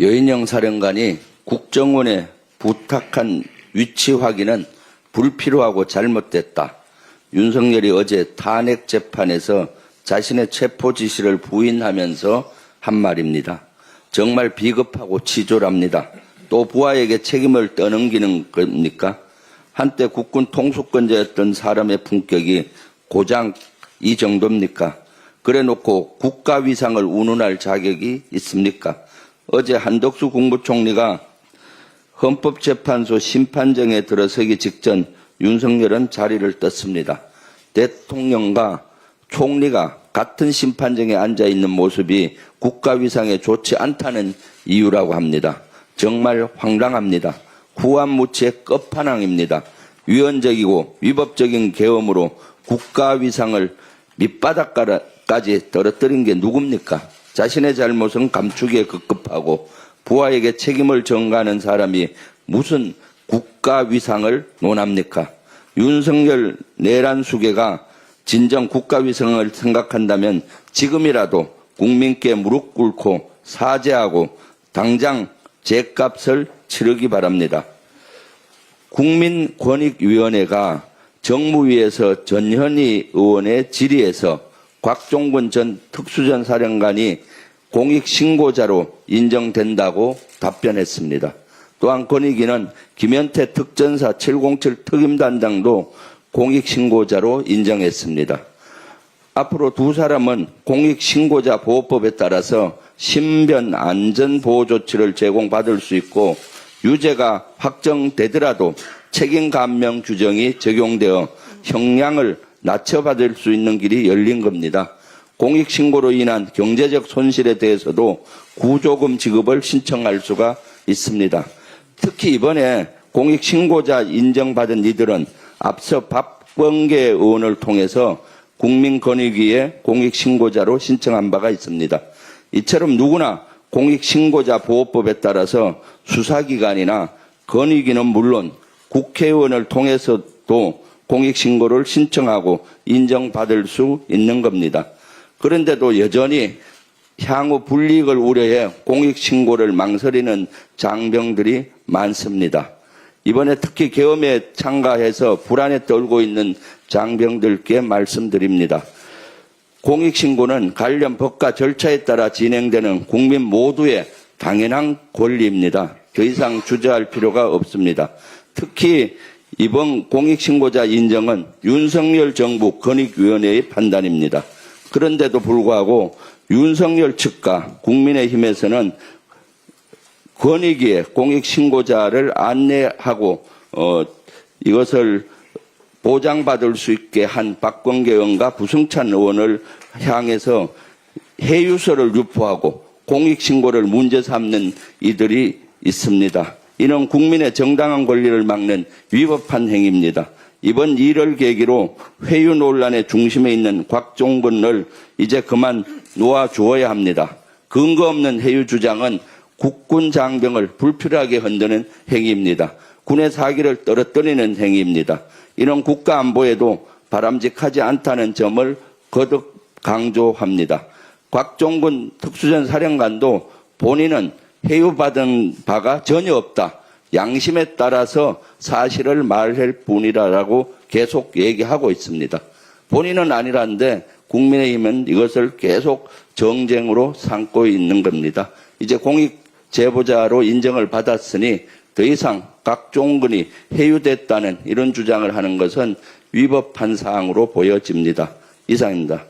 여인영 사령관이 국정원에 부탁한 위치 확인은 불필요하고 잘못됐다. 윤석열이 어제 탄핵 재판에서 자신의 체포 지시를 부인하면서 한 말입니다. 정말 비겁하고 치졸합니다. 또 부하에게 책임을 떠넘기는 겁니까? 한때 국군 통수권자였던 사람의 품격이 고장 이 정도입니까? 그래 놓고 국가 위상을 운운할 자격이 있습니까? 어제 한덕수 국무총리가 헌법재판소 심판정에 들어서기 직전 윤석열은 자리를 떴습니다. 대통령과 총리가 같은 심판정에 앉아 있는 모습이 국가 위상에 좋지 않다는 이유라고 합니다. 정말 황당합니다. 후한무치의 끝판왕입니다. 위헌적이고 위법적인 계엄으로 국가 위상을 밑바닥까지 떨어뜨린 게 누굽니까? 자신의 잘못은 감추기에 급급하고 부하에게 책임을 전가하는 사람이 무슨 국가 위상을 논합니까? 윤석열 내란 수계가 진정 국가 위상을 생각한다면 지금이라도 국민께 무릎 꿇고 사죄하고 당장 죄값을 치르기 바랍니다. 국민권익위원회가 정무위에서 전현희 의원의 질의에서 곽종근 전 특수전 사령관이 공익 신고자로 인정된다고 답변했습니다. 또한 권익위는 김현태 특전사 707 특임 단장도 공익 신고자로 인정했습니다. 앞으로 두 사람은 공익 신고자 보호법에 따라서 신변 안전 보호 조치를 제공받을 수 있고 유죄가 확정되더라도 책임 감명 규정이 적용되어 형량을 낮춰받을 수 있는 길이 열린 겁니다. 공익신고로 인한 경제적 손실에 대해서도 구조금 지급을 신청할 수가 있습니다. 특히 이번에 공익신고자 인정받은 이들은 앞서 박범계 의원을 통해서 국민권익위에 공익신고자로 신청한 바가 있습니다. 이처럼 누구나 공익신고자 보호법에 따라서 수사기관이나 건의기는 물론 국회의원을 통해서도 공익신고를 신청하고 인정받을 수 있는 겁니다. 그런데도 여전히 향후 불이익을 우려해 공익신고를 망설이는 장병들이 많습니다. 이번에 특히 계엄에 참가해서 불안에 떨고 있는 장병들께 말씀드립니다. 공익신고는 관련 법과 절차에 따라 진행되는 국민 모두의 당연한 권리입니다. 더 이상 주저할 필요가 없습니다. 특히 이번 공익신고자 인정은 윤석열 정부 권익위원회의 판단입니다. 그런데도 불구하고 윤석열 측과 국민의힘에서는 권익위에 공익신고자를 안내하고 어, 이것을 보장받을 수 있게 한 박광계 의원과 부승찬 의원을 향해서 해유서를 유포하고 공익신고를 문제 삼는 이들이 있습니다. 이는 국민의 정당한 권리를 막는 위법한 행위입니다. 이번 일을 계기로 회유 논란의 중심에 있는 곽종근을 이제 그만 놓아주어야 합니다. 근거 없는 해유 주장은 국군 장병을 불필요하게 흔드는 행위입니다. 군의 사기를 떨어뜨리는 행위입니다. 이런 국가 안보에도 바람직하지 않다는 점을 거듭 강조합니다. 곽종근 특수전 사령관도 본인은 해유받은 바가 전혀 없다. 양심에 따라서 사실을 말할 뿐이라고 계속 얘기하고 있습니다. 본인은 아니란데 국민의힘은 이것을 계속 정쟁으로 삼고 있는 겁니다. 이제 공익 제보자로 인정을 받았으니 더 이상 각종근이 해유됐다는 이런 주장을 하는 것은 위법한 사항으로 보여집니다. 이상입니다.